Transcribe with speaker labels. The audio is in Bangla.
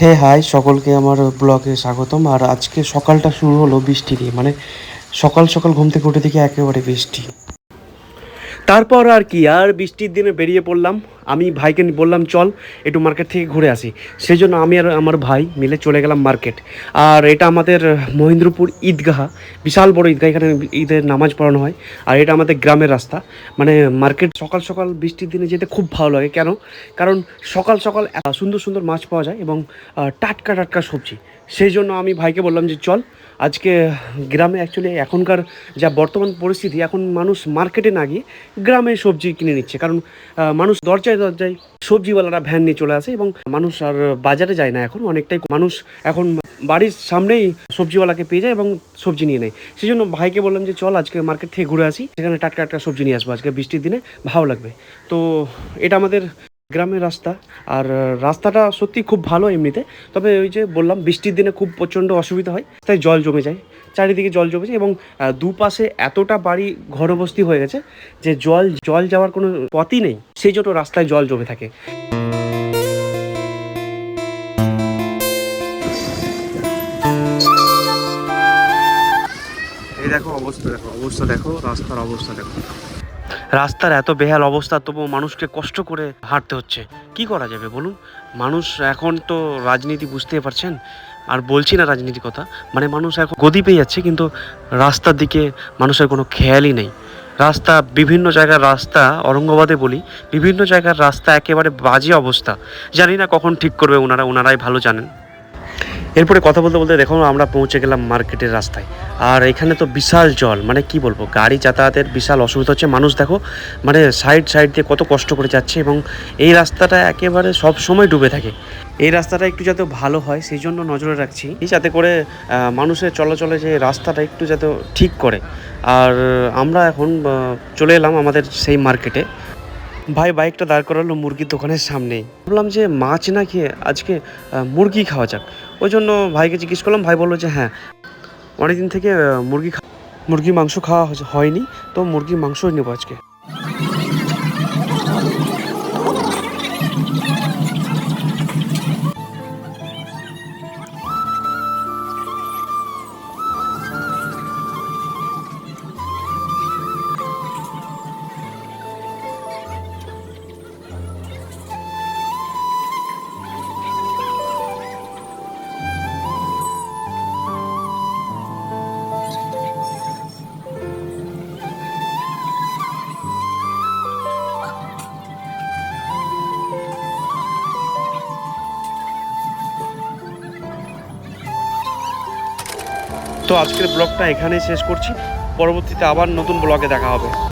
Speaker 1: হে হাই সকলকে আমার ব্লগে স্বাগতম। আর আজকে সকালটা শুরু হলো বৃষ্টি দিয়ে মানে সকাল সকাল ঘুম থেকে উঠে দেখি একেবারে বৃষ্টি। তারপর আর কি, আর বৃষ্টির দিনে বেরিয়ে পড়লাম। আমি ভাইকে বললাম, চল, একটু মার্কেট থেকে ঘুরে আসি। সেই জন্য আমি আর আমার ভাই মিলে চলে গেলাম মার্কেট আর এটা আমাদের মহেন্দ্রপুর ঈদগাহ, বিশাল বড় ঈদগাহ, এখানে ঈদের নামাজ পড়ানো হয়। আর এটা আমাদের গ্রামের রাস্তা। মানে মার্কেট সকাল সকাল বৃষ্টির দিনে যেতে খুব ভালো লাগে। কেন? কারণ সকাল সকাল সুন্দর সুন্দর মাছ পাওয়া যায় এবং টাটকা টাটকা সবজি। সেই জন্য আমি ভাইকে বললাম যে চল, আজকে গ্রামে অ্যাকচুয়ালি এখনকার যা বর্তমান পরিস্থিতি, এখন মানুষ মার্কেটে না গিয়ে গ্রামে সবজি কিনে নিচ্ছে। কারণ মানুষ দরজায় দরজায় সবজিওয়ালারা ভ্যান নিয়ে চলে আসে এবং মানুষ আর বাজারে যায় না এখন। অনেকটাই মানুষ এখন বাড়ির সামনেই সবজিওয়ালাকে পেয়ে যায় এবং সবজি নিয়ে নেয়। সেই জন্য ভাইকে বললাম যে চল আজকে মার্কেট থেকে ঘুরে আসি। সেখানে টাটকা টাটকা সবজি নিয়ে আসব। আজকে বৃষ্টির দিনে ভালো লাগবে। তো এটা আমাদের গ্রামের রাস্তা। আর রাস্তাটা সত্যি খুব ভালো এমনিতে। তবে ওই যে বললাম, বৃষ্টির দিনে খুব প্রচণ্ড অসুবিধা হয়। তাই জল জমে যায়, চারিদিকে জল জমে যায় এবং দুপাশে এতটা বাড়ি ঘরবস্তি হয়ে গেছে যে জল জল যাওয়ার কোনো পথই নেই। সেই জন্য রাস্তায় জল জমে থাকে। দেখো অবস্থা দেখো অবস্থা দেখো, রাস্তার অবস্থা দেখো। রাস্তার এত বেহাল অবস্থা, তবুও মানুষকে কষ্ট করে হাঁটতে হচ্ছে। কি করা যাবে বলুন? মানুষ এখন তো রাজনীতি বুঝতে পারছেন। আর বলছি না রাজনীতি কথা মানে মানুষ এখন গদি পেয়ে যাচ্ছে, কিন্তু রাস্তার দিকে মানুষের কোনো খেয়ালই নেই। রাস্তা, বিভিন্ন জায়গার রাস্তা অরঙ্গাবাদে বলি, বিভিন্ন জায়গার রাস্তা একেবারে বাজে অবস্থা। জানি না কখন ঠিক করবে ওনারা ওনারাই ভালো জানেন। এরপরে কথা বলতে বলতে দেখো, আমরা পৌঁছে গেলাম মার্কেটের রাস্তায়। আর এখানে তো বিশাল জল মানে কি বলব, গাড়ি যাতায়াতের বিশাল অসুবিধা হচ্ছে। মানুষ দেখো মানে সাইড সাইড দিয়ে কত কষ্ট করে যাচ্ছে এবং এই রাস্তাটা একেবারে সব সময় ডুবে থাকে। এই রাস্তাটা একটু যাতে ভালো হয়, সেই জন্য নজরে রাখছি। এই যাতে করে মানুষের চলাচলে যে রাস্তাটা একটু যাতে ঠিক করে। আর আমরা এখন চলে এলাম আমাদের সেই মার্কেটে। ভাই, বাইকটা দাঁড় করালো মুরগির দোকানের সামনেই। বললাম যে মাছ না খেয়ে আজকে মুরগি খাওয়া যাক। ওই জন্য ভাইকে জিজ্ঞেস করলাম, ভাই বলল যে হ্যাঁ। অনেকদিন থেকে মুরগি মুরগির মাংস খাওয়া হয়নি, তো মুরগির মাংসই নেব আজকে। তো আজকের ব্লগটা এখানেই শেষ করছি। পরবর্তীতে আবার নতুন ব্লগে দেখা হবে।